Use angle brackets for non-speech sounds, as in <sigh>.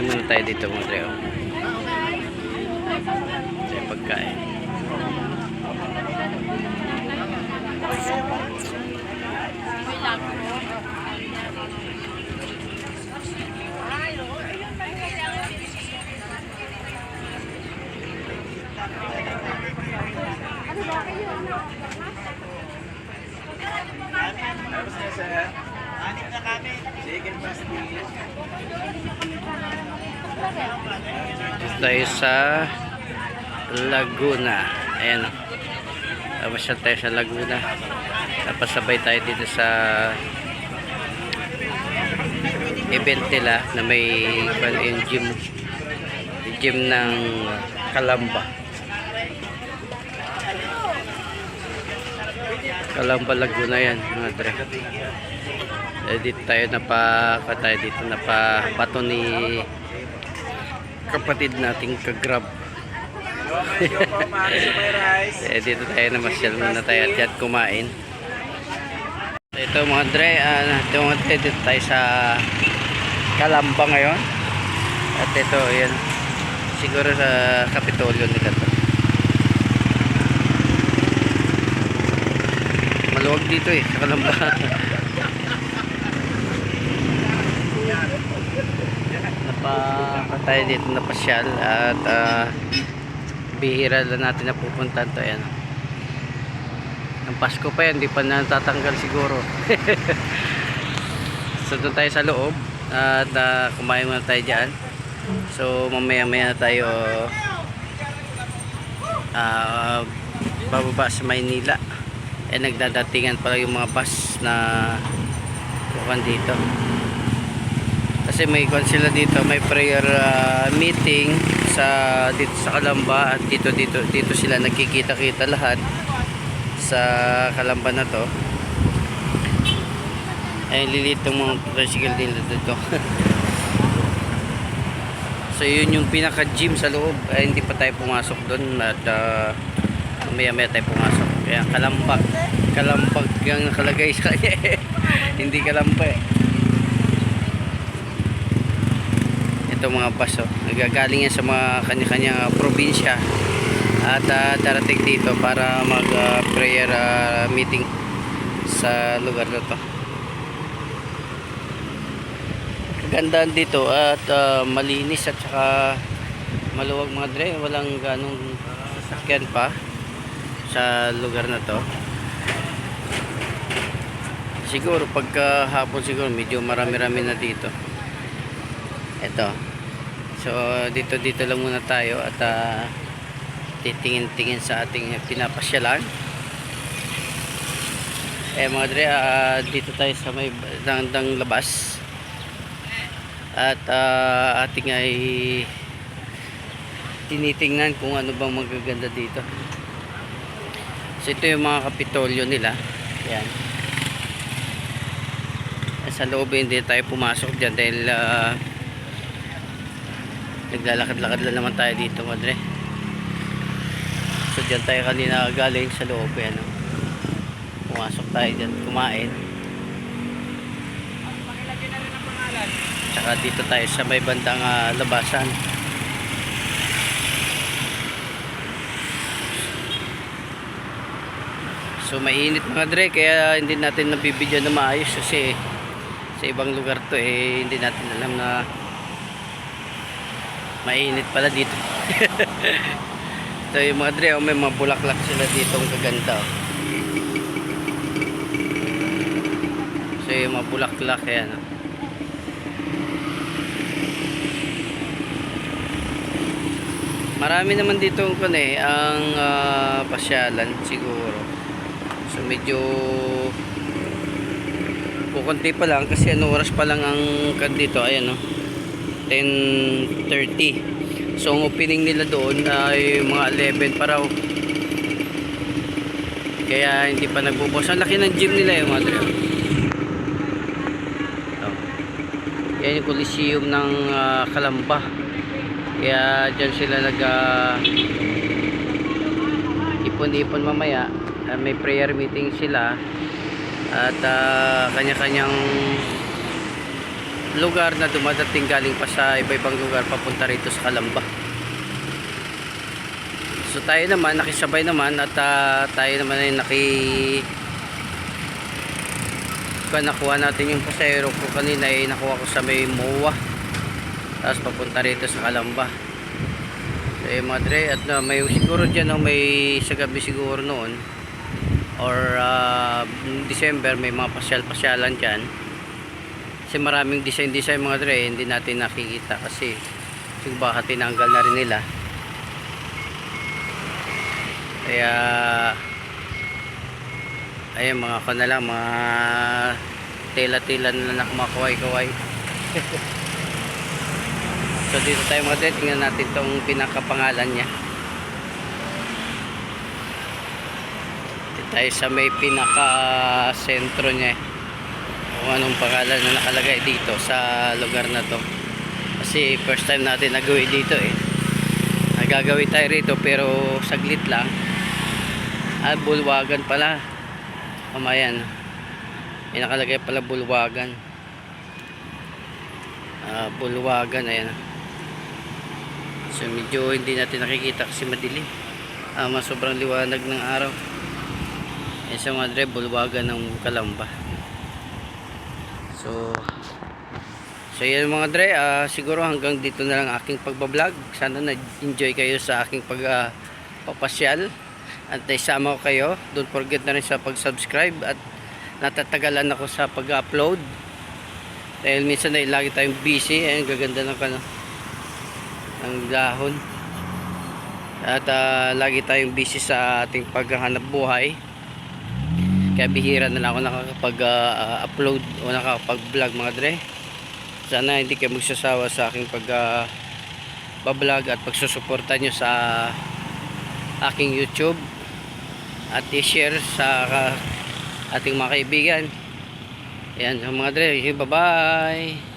Kumain muna tayo dito mga Dre. oh. Ito yung pagkain. Dito tayo sa Laguna. Ayan. oh. Tapos siya tayo sa Laguna. Tapos sabay tayo dito sa event nila na may yung gym gym ng Kalamba. Kalamba Laguna yan mga dre. Eh, dito tayo napa tayo dito napa bato ni kapatid nating kagrab. <laughs> eh, dito tayo na masyal muna tayo at yan kumain. Ito mga dre, uh, ito mga dre, dito tayo sa Kalamba ngayon. At ito, yan. Siguro sa Kapitolyo nila to. Maluwag dito eh, sa Kalamba. <laughs> Napa tayo dito na pasyal at ah, bihira lang natin na pupunta to yan. Ang Pasko pa yan, di pa natatanggal siguro. <laughs> so doon tayo sa loob at ah, kumain muna tayo dyan. So mamaya maya na tayo ah, bababa sa Maynila. Eh nagdadatingan pala yung mga bus na bukan dito. Kasi may kwan dito, may prayer ah, meeting sa dito sa Kalamba at dito dito dito sila nagkikita-kita lahat sa Kalamba na to. Ay lilit ng mga tricycle nila dito. <laughs> so yun yung pinaka gym sa loob. Ay hindi pa tayo pumasok doon at uh, mamaya maya tayo pumasok. Kaya kalambag. Kalambag yung nakalagay sa kanya. <laughs> hindi kalamba eh. Ito mga bus oh. nagagaling yan sa mga kanya-kanya probinsya. At ah, darating dito para mag ah, prayer ah, meeting sa lugar na to. Kagandaan dito at ah, malinis at saka maluwag mga dre. Walang ganong sasakyan pa sa lugar na to. Siguro pagka hapon siguro medyo marami-rami na dito. Ito so dito dito lang muna tayo at ah, titingin-tingin sa ating pinapasyalan. Eh mga dre ah, dito tayo sa may dandang labas. At ah, ating ay tinitingnan kung ano bang magaganda dito. So ito yung mga kapitolyo nila. Yan sa loob hindi tayo pumasok dyan dahil ah, naglalakad-lakad lang naman tayo dito madre. So dyan tayo kanina galing sa loob yan no? pumasok tayo dyan kumain. Tsaka dito tayo sa may bandang ah, labasan. So mainit mga dre kaya hindi natin nabibidyo na maayos kasi sa ibang lugar to eh hindi natin alam na mainit pala dito <laughs> so yung mga dre oh, may mga bulaklak sila dito ang kaganda oh. so yung mga bulaklak yan oh. marami naman dito ang kun eh ang ah, pasyalan siguro so medyo kukunti pa lang kasi ano oras pa lang ang dito ayan oh 10.30 so ang opening nila doon ay mga 11 pa raw. Kaya hindi pa nagbubos ang laki ng gym nila yung mga dre oh. yan yung coliseum ng ah, Kalamba. Kaya dyan sila nag ah, ipon-ipon mamaya. Ah, may prayer meeting sila. At ah, kanya-kanyang lugar na dumadating galing pa sa iba-ibang lugar papunta rito sa Kalamba. So tayo naman nakisabay naman at ah, tayo naman ay naki nakuha natin yung pasahero ko kanina ay nakuha ko sa may MOA. Tapos papunta rito sa Kalamba. So yung mga at na may siguro dyan no, may sa gabi siguro noon or ah, December may mga pasyal-pasyalan dyan kasi maraming design-design mga dre hindi natin nakikita kasi yung baka tinanggal na rin nila. Kaya ayun mga ko na lang mga tela-tela na lang kumakaway-kaway <laughs> so dito tayo mga dre tingnan natin tong pinakapangalan niya. Dito tayo sa may pinaka sentro niya kung anong pangalan na nakalagay dito sa lugar na to. Kasi first time natin nagawin dito eh. Nagagawin tayo rito pero saglit lang. Ah bulwagan pala. Kamayan may nakalagay pala bulwagan. Ah bulwagan ayan. So medyo hindi natin nakikita kasi madilim. Ah mas sobrang liwanag ng araw. Ayan sa mga dre bulwagan ng kalamba so So yan mga dre, ah, siguro hanggang dito na lang aking pagbablog. Sana na-enjoy kayo sa aking pag ah, papasyal. At naisama ko kayo. Don't forget na rin sa pag-subscribe at natatagalan ako sa pag-upload. Dahil minsan ay lagi tayong busy. Ayan, gaganda ng kano ng dahon. At ah, lagi tayong busy sa ating paghahanap buhay. Kaya bihira na lang ako nakakapag-upload o nakakapag-vlog mga dre. Sana hindi kayo magsasawa sa aking pag uh, at pagsusuporta nyo sa aking youtube at i-share sa uh, ating mga kaibigan. Yan mga dre bye bye